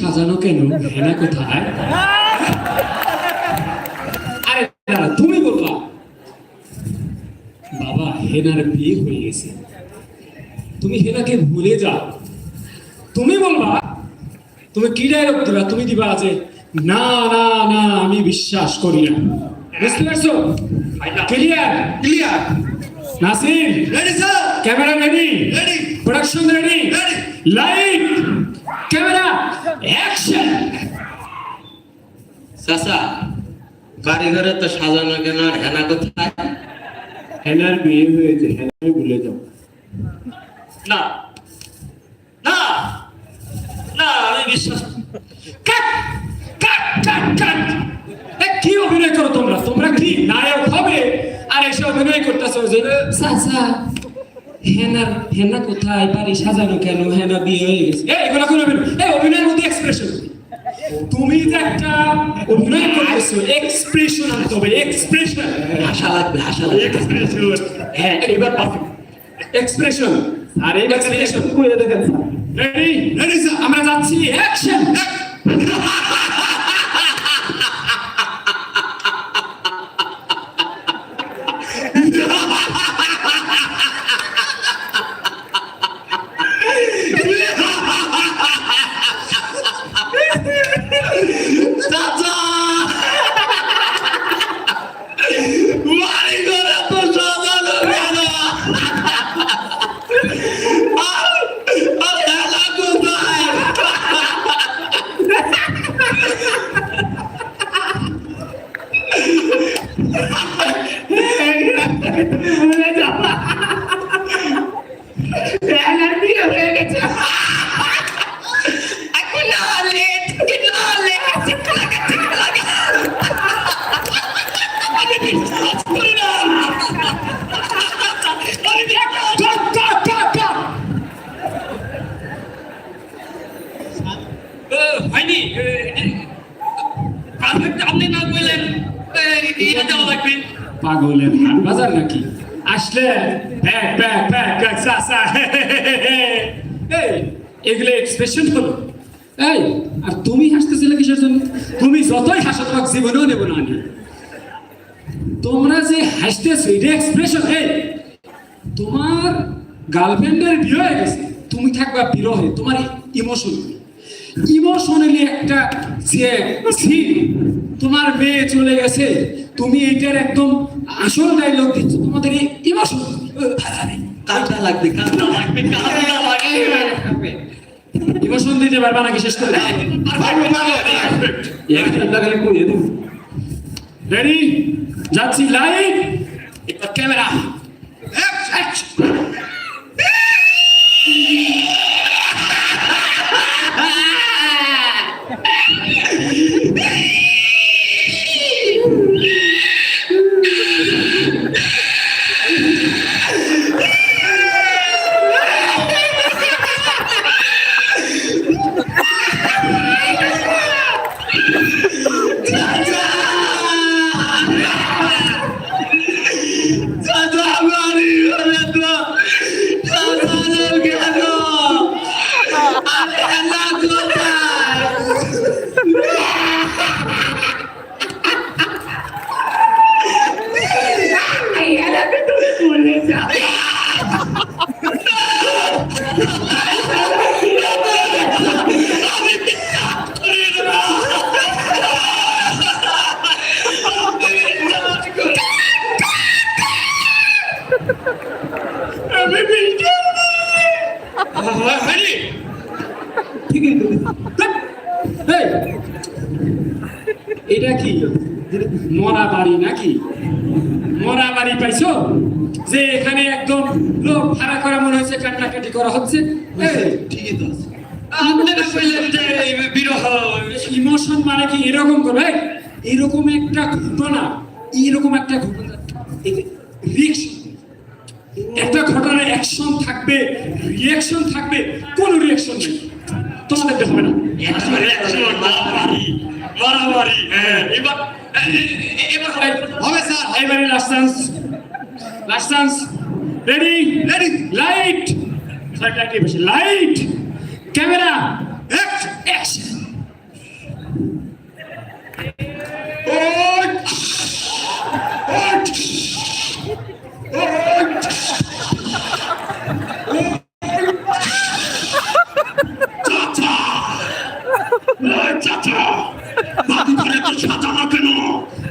সাজানো কেন? হেনা কোথায়? আরে দাঁড়া তুমি বলবা। বাবা হেনার বিয়ে হয়ে গেছে। তুমি হেনাকে ভুলে যাও। তুমি বলবা তুমি কি ডায়লগ দিবা? তুমি দিবা যে না না না আমি বিশ্বাস করি না। বুঝতে পারছ? Clear clear Nasir? Ready sir camera ready ready production ready Ready. Light camera action চাচা ঘরে তো সাজানো কেন আর হেনা কোথায়? হেনার বিয়ে হয়েছে হেনাকে ভুলে যাও। না না না আমি বিশ্বাস কাট কাট কাট কাট। কি অভিনয় করো তোমরা? তোমরা কি নায়ক হবে? আর এসে অভিনয় করতেছো? যে সাসা হেনার হেনা কোথায়? বাড়ি সাজানো কেন? হেনা বিয়ে হয়ে গেছে। এই এগুলো কোন এই অভিনয়ের মধ্যে এক্সপ্রেশন তুমি যে একটা অভিনয় করতেছো এক্সপ্রেশন আনতে হবে এক্সপ্রেশন আশা লাগবে আশা লাগবে। এক্সপ্রেশন হ্যাঁ এবার পারফেক্ট। এক্সপ্রেশন আর এই এক্সপ্রেশন রেডি রেডি স্যার আমরা যাচ্ছি। অ্যাকশন চাচা বাড়ি ঘরে তো সাজানো কেন আর আর হেনা কোথায় হেনার বিয়ে হয়ে গেছে Cut, cut, cut, cut! আপনি না বললেন পাগলের ধান বাজার নাকি? আসলে এগুলো এক্সপ্রেশন হলো। এই, আর তুমি হাসতেছিলে কিসের জন্য? তুমি যতই হাসো, তোমাকে জীবনেও নেব না আমি। তোমরা যে হাসতেছো, এটা এক্সপ্রেশন এই, তোমার গার্লফ্রেন্ডের বিয়ে হয়ে গেছে। তুমি থাকবা বিরহে, তোমার ইমোশন ইমোশনালি একটা যে সিন তোমার মেয়ে চলে গেছে তুমি এটার একদম আসল ডায়লগ দিচ্ছ তোমাদের ইমোশন লাগবে লাগবে লাগবে। ইমোশন দিতে পারবা নাকি শেষ করে? রেডি যাচ্ছি এবার ক্যামেরা এটা কি? মরা বাড়ি নাকি? মরা বাড়ি পাইছো? যে এখানে একদম লোক ভাড়া করা মনে হচ্ছে কান্নাকাটি করা হচ্ছে। ঠিকই তো আপনারা বললেন যে বিরহ ইমোশন মানে কি? এরকম এরকম একটা ঘটনা এরকম একটা ঘটনা রিয়েকশন একটা ঘটনার অ্যাকশন থাকবে রিয়াকশন থাকবে কোনো রিয়াকশন নেই। তোমাদের দেখবে না মারামারি হ্যাঁ। এবার হবে। স্যার। এবারে last chance last chance ready ready light light বেশি। লাইট ক্যামেরা অ্যাকশন おい、ちゃ、バレットくの？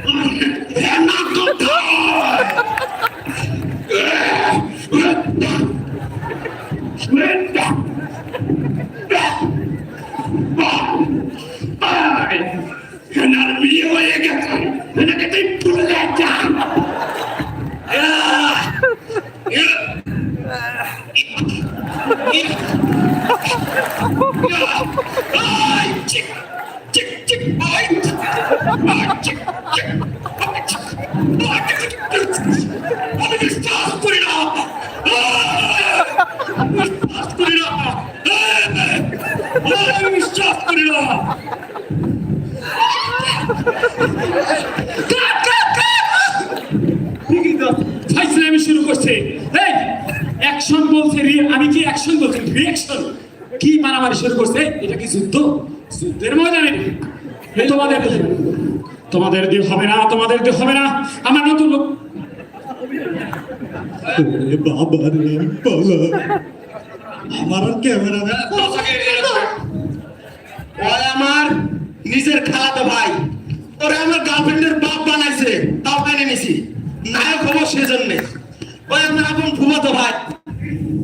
শুরু করছে এই অ্যাকশন বলছে আমি কি অ্যাকশন বলছি রিঅ্যাকশন কি মারামারি শুরু করছে এটা কি যুদ্ধ যুদ্ধের ময়দানে তোমাদের তোমাদের দিয়ে হবে না তোমাদের দিয়ে হবে না। আমার নতুন লোক আমার আর ক্যামেরা ওই আমার নিজের খালাতো ভাই। ওরে আমার গার্লফ্রেন্ডের বাপ বানাইছে তাও মেনে নিছি। নায়ক হব সেজন্যে। ওই আমার আপন ভাই।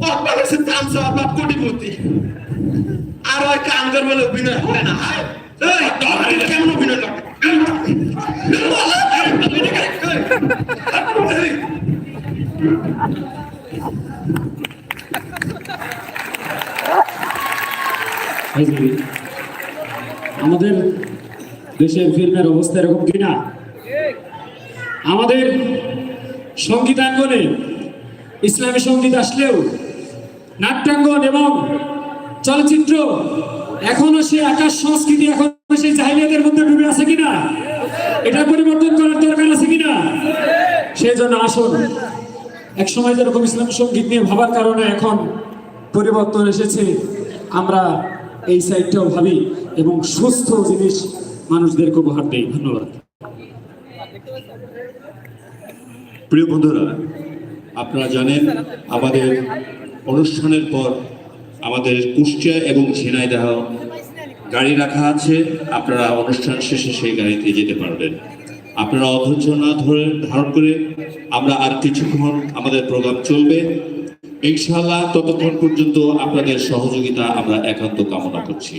ও বানাইছে তামসা বাপ কোটিপতি। আর ওই কামগর বলে অভিনয় হয় না এই দলটি কেমন অভিনয় করে যে, আমাদের দেশের ফিল্মের অবস্থা এরকম কিনা? আমাদের সঙ্গীতাঙ্গনে ইসলামী সংগীত আসলেও নাট্যাঙ্গন এবং চলচ্চিত্র এখনও সে আকাশ সংস্কৃতি এখনও সেই জাহিলিয়াতের মধ্যে ডুবে আছে কিনা? এটা পরিবর্তন করার দরকার আছে কিনা? সেই জন্য আসুন। এক সময় যেরকম ইসলামী সংগীত নিয়ে ভাবার কারণে এখন পরিবর্তন এসেছে আমরা এই সাইডটাও ভাবি এবং সুস্থ জিনিস মানুষদেরকে উপহার দেই। ধন্যবাদ। প্রিয় বন্ধুরা, আপনারা জানেন আমাদের অনুষ্ঠানের পর আমাদের কুষ্টিয়া এবং ঝিনাইদহ গাড়ি রাখা আছে। আপনারা অনুষ্ঠান শেষে সেই গাড়িতে যেতে পারবেন। আপনারা অধৈর্য না ধরে ধারণ করে আমরা আর কিছুক্ষণ আমাদের প্রোগ্রাম চলবে। ইনশাআল্লাহ ততক্ষণ পর্যন্ত আপনাদের সহযোগিতা আমরা একান্ত কামনা করছি।